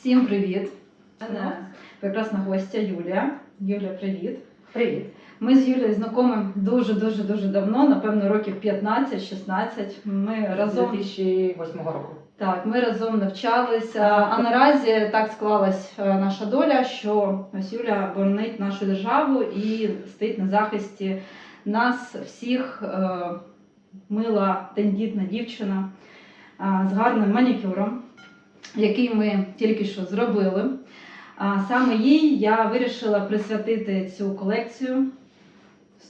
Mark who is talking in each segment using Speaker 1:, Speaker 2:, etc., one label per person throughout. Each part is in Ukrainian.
Speaker 1: Всім привіт! Мене прекрасна гостя Юлія. Юлія, привіт.
Speaker 2: Привіт.
Speaker 1: Ми з Юлією знайомі дуже дуже давно, напевно, років 15-16. Ми разом
Speaker 2: 2008 року.
Speaker 1: так, ми разом навчалися. А наразі так склалась е, наша доля, що ось Юля боронить нашу державу і стоїть на захисті нас всіх. е, Мила тендітна дівчина е, з гарним манікюром, який ми тільки що зробили. А саме їй я вирішила присвятити цю колекцію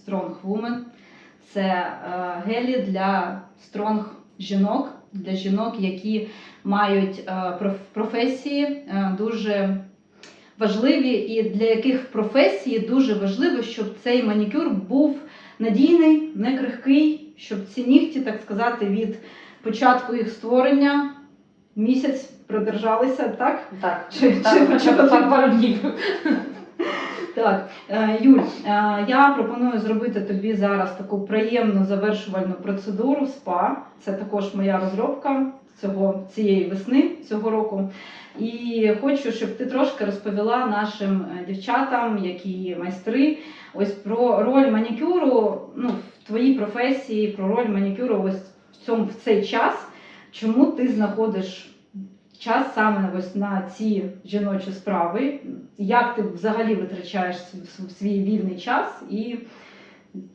Speaker 1: Strong Woman. Це е, гелі для стронг жінок, для жінок, які мають е, професії е, дуже важливі, і для яких професії дуже важливо, щоб цей манікюр був надійний, не крихкий, щоб ці нігті, так сказати, від початку їх створення місяць продержалися, так?
Speaker 2: Так,
Speaker 1: Чи-
Speaker 2: так,
Speaker 1: чи-
Speaker 2: хоча
Speaker 1: чи-
Speaker 2: б так пару днів.
Speaker 1: Так, е, Юль, е, я пропоную зробити тобі зараз таку приємну завершувальну процедуру СПА. Це також моя розробка цього цієї весни цього року. І хочу, щоб ти трошки розповіла нашим е, дівчатам, які майстри, ось про роль манікюру ну, в твоїй професії, про роль манікюру ось в цьому в цей час. Чому ти знаходиш час саме ось на ці жіночі справи? Як ти взагалі витрачаєш свій вільний час і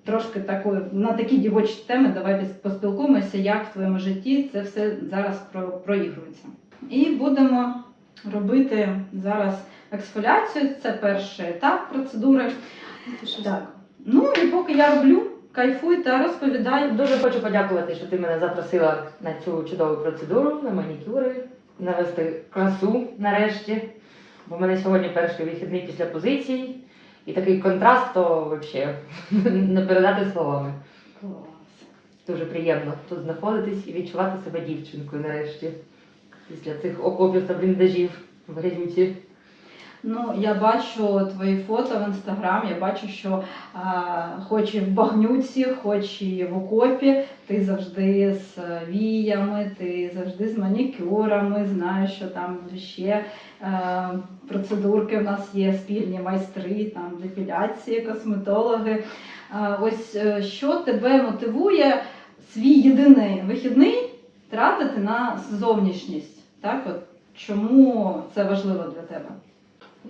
Speaker 1: трошки такої на такі дівочі теми давай поспілкуємося, як в твоєму житті це все зараз про, проігрується. І будемо робити зараз ексфоліацію. Це перший етап процедури. Так. Ну і поки я роблю, кайфуй та розповідай.
Speaker 2: Дуже хочу подякувати, що ти мене запросила на цю чудову процедуру, на манікюри, навести красу нарешті. Бо в мене сьогодні перший вихідний після позицій. І такий контраст, то взагалі не передати словами.
Speaker 1: Клас.
Speaker 2: Дуже приємно тут знаходитись і відчувати себе дівчинкою нарешті. Після цих окопів та бліндажів в грязюці.
Speaker 1: Ну, я бачу твої фото в інстаграм. Я бачу, що а, хоч і в багнюці, хоч і в окопі, ти завжди з віями, ти завжди з манікюрами. Знаю, що там ще е, процедурки в нас є спільні майстри, там депіляції, косметологи. Е, ось е, що тебе мотивує свій єдиний вихідний тратити на зовнішність? Так, от чому це важливо для тебе?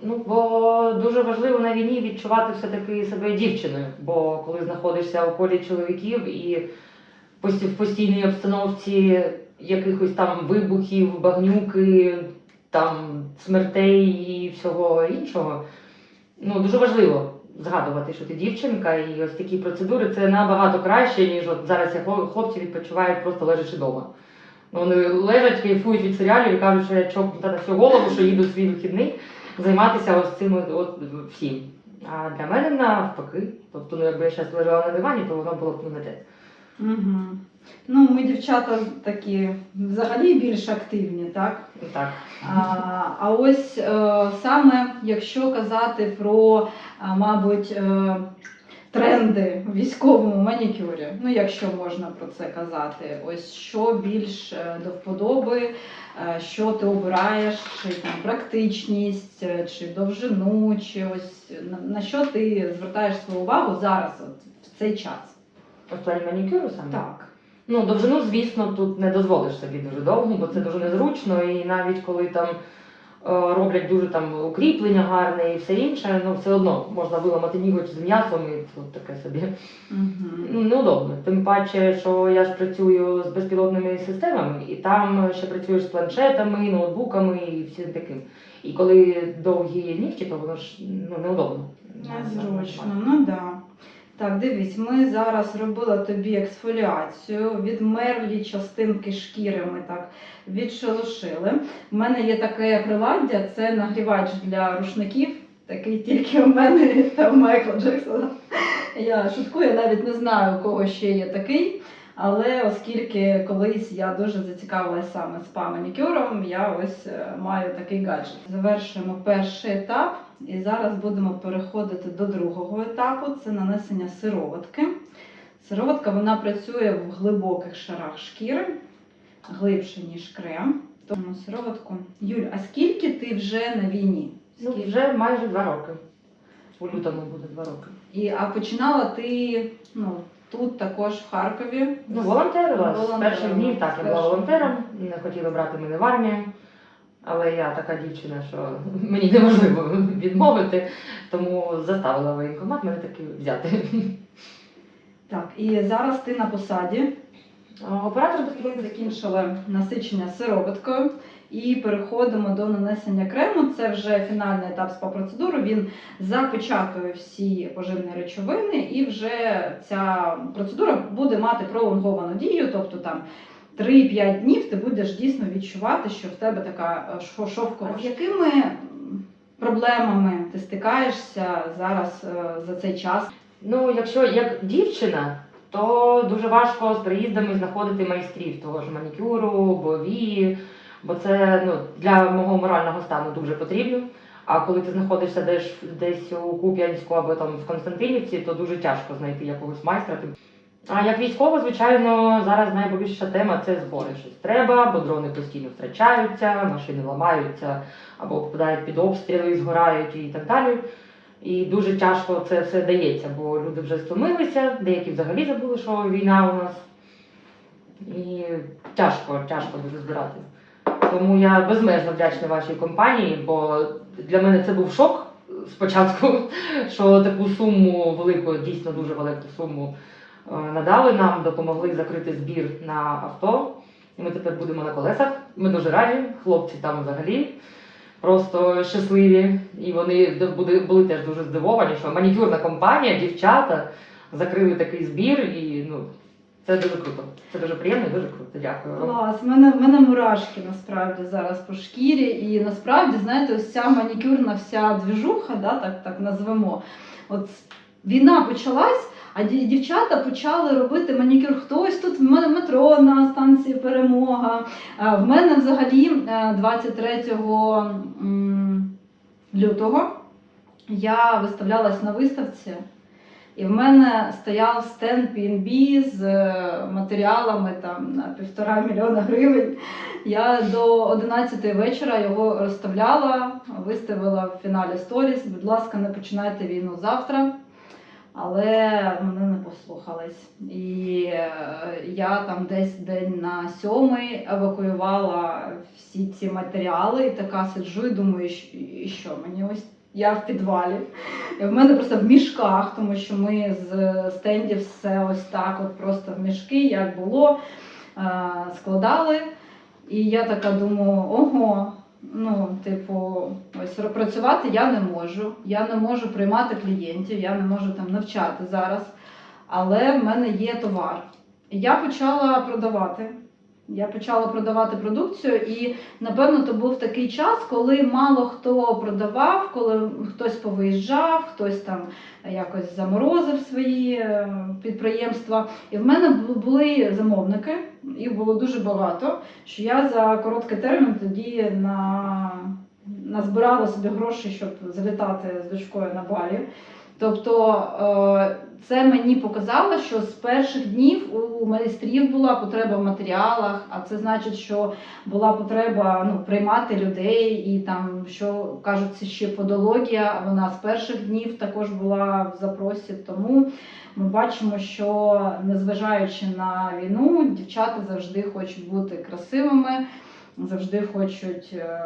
Speaker 2: Ну, бо дуже важливо на війні відчувати все-таки себе дівчиною. Бо коли знаходишся у колі чоловіків і в постійній обстановці якихось там вибухів, багнюки, там смертей і всього іншого, ну дуже важливо згадувати, що ти дівчинка, і ось такі процедури це набагато краще, ніж от зараз хлоп- хлопці відпочивають просто лежачи вдома. Ну, вони лежать, кайфують від серіалів і кажуть, що я чокнута на всю голову, що їду свій вихідний займатися ось цим от, всім. А для мене навпаки. Тобто, ну якби я зараз лежала на дивані, то воно було б не те.
Speaker 1: Угу. Ну, ми дівчата такі взагалі більш активні, так?
Speaker 2: Так.
Speaker 1: А, а ось е, саме якщо казати про, мабуть, е, тренди в військовому манікюрі, ну якщо можна про це казати, ось що більш е, до вподоби, е, що ти обираєш, чи там практичність, е, чи довжину, чи ось на, на що ти звертаєш свою увагу зараз, от, в цей час?
Speaker 2: Плані манікюру саме?
Speaker 1: Так.
Speaker 2: Ну, довжину, звісно, тут не дозволиш собі дуже довго, бо це дуже незручно. І навіть коли там роблять дуже там укріплення гарне і все інше, ну все одно можна виламати ніготь з м'ясом і тут таке собі.
Speaker 1: Угу.
Speaker 2: Ну, неудобно. Тим паче, що я ж працюю з безпілотними системами, і там ще працюєш з планшетами, ноутбуками і всім таким. І коли довгі нігті, то воно ж ну, неудобно.
Speaker 1: Незручно, ну да. Так, дивись, ми зараз робили тобі ексфоліацію, відмерлі частинки шкіри ми так відшелушили. У мене є таке приладдя, це нагрівач для рушників, такий тільки у мене та у Майкла Джексона. Я шуткую, я навіть не знаю, у кого ще є такий. Але оскільки колись я дуже зацікавилася саме спа манікюром, я ось е, маю такий гаджет. Завершуємо перший етап, і зараз будемо переходити до другого етапу. Це нанесення сироватки. Сироватка вона працює в глибоких шарах шкіри, глибше ніж крем. Тому сироватку. Юль, а скільки ти вже на війні?
Speaker 2: Ну, вже майже два роки. У лютому буде два роки.
Speaker 1: І, а починала ти ну, тут також в Харкові.
Speaker 2: Ну, волонтерила. З перших днів так, я була волонтером, не хотіла брати мене в армію. Але я така дівчина, що мені неможливо відмовити, тому заставила воєнкомат мене таки взяти.
Speaker 1: Так, і зараз ти на посаді.
Speaker 2: Оператор безпілотних
Speaker 1: закінчили насичення сироваткою і переходимо до нанесення крему. Це вже фінальний етап спа-процедури. Він запечатує всі поживні речовини, і вже ця процедура буде мати пролонговану дію, тобто там. 3-5 днів ти будеш дійсно відчувати, що в тебе така е, шовкова. З якими проблемами ти стикаєшся зараз е, за цей час?
Speaker 2: Ну, якщо як дівчина, то дуже важко з приїздами знаходити майстрів того ж манікюру, бові, бо це ну, для мого морального стану дуже потрібно. А коли ти знаходишся десь, десь у Куп'янську або там в Константинівці, то дуже тяжко знайти якогось майстра. А як військово, звичайно, зараз найбільша тема це збори. Щось треба, бо дрони постійно втрачаються, машини ламаються або попадають під обстріли, згорають і так далі. І дуже тяжко це все дається, бо люди вже стомилися, деякі взагалі забули, що війна у нас. І тяжко, тяжко дуже збирати. Тому я безмежно вдячна вашій компанії, бо для мене це був шок спочатку, що таку суму велику, дійсно дуже велику суму е, надали нам, допомогли закрити збір на авто. І ми тепер будемо на колесах. Ми дуже раді, хлопці там взагалі просто щасливі. І вони були, теж дуже здивовані, що манікюрна компанія, дівчата закрили такий збір, і ну це дуже круто. Це дуже приємно і дуже круто. Дякую.
Speaker 1: Клас, в мене, мене мурашки насправді зараз по шкірі. І насправді, знаєте, ось ця манікюрна вся двіжуха, да, так, так назвемо. От війна почалась, а дівчата почали робити манікюр. Хтось тут в мене метро на станції Перемога. В мене взагалі е, 23 лютого я виставлялась на виставці. І в мене стояв стенд PNB з е, матеріалами там на півтора мільйона гривень. Я до 11 вечора його розставляла, виставила в фіналі сторіс. Будь ласка, не починайте війну завтра. Але мене не послухались. І е, я там десь день на сьомий евакуювала всі ці матеріали і така сиджу і думаю, і що мені ось я в підвалі. В мене просто в мішках, тому що ми з стендів все ось так, от просто в мішки, як було, е, складали. І я така думаю, ого, ну, типу, ось працювати я не можу. Я не можу приймати клієнтів, я не можу там навчати зараз. Але в мене є товар. І я почала продавати. Я почала продавати продукцію, і напевно то був такий час, коли мало хто продавав, коли хтось повиїжджав, хтось там якось заморозив свої е, підприємства. І в мене були замовники, їх було дуже багато. Що я за короткий термін тоді на, назбирала собі гроші, щоб залітати з дочкою на балі. Тобто е, це мені показало, що з перших днів у майстрів була потреба в матеріалах, а це значить, що була потреба ну, приймати людей, і там, що кажуть, це ще подологія, вона з перших днів також була в запросі. Тому ми бачимо, що незважаючи на війну, дівчата завжди хочуть бути красивими, завжди хочуть е,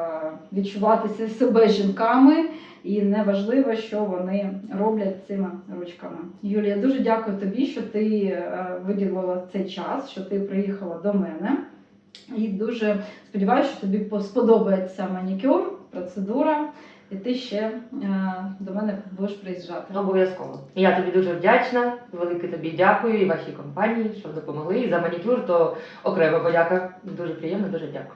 Speaker 1: відчувати себе жінками. І неважливо, що вони роблять цими ручками. Юлія, дуже дякую тобі, що ти е, виділила цей час, що ти приїхала до мене. І дуже сподіваюся, що тобі по- сподобається манікюр, процедура, і ти ще е, до мене будеш приїжджати.
Speaker 2: Обов'язково. Я тобі дуже вдячна. Велике тобі дякую і вашій компанії, що допомогли. І за манікюр, то окрема подяка. Дуже приємно, дуже дякую.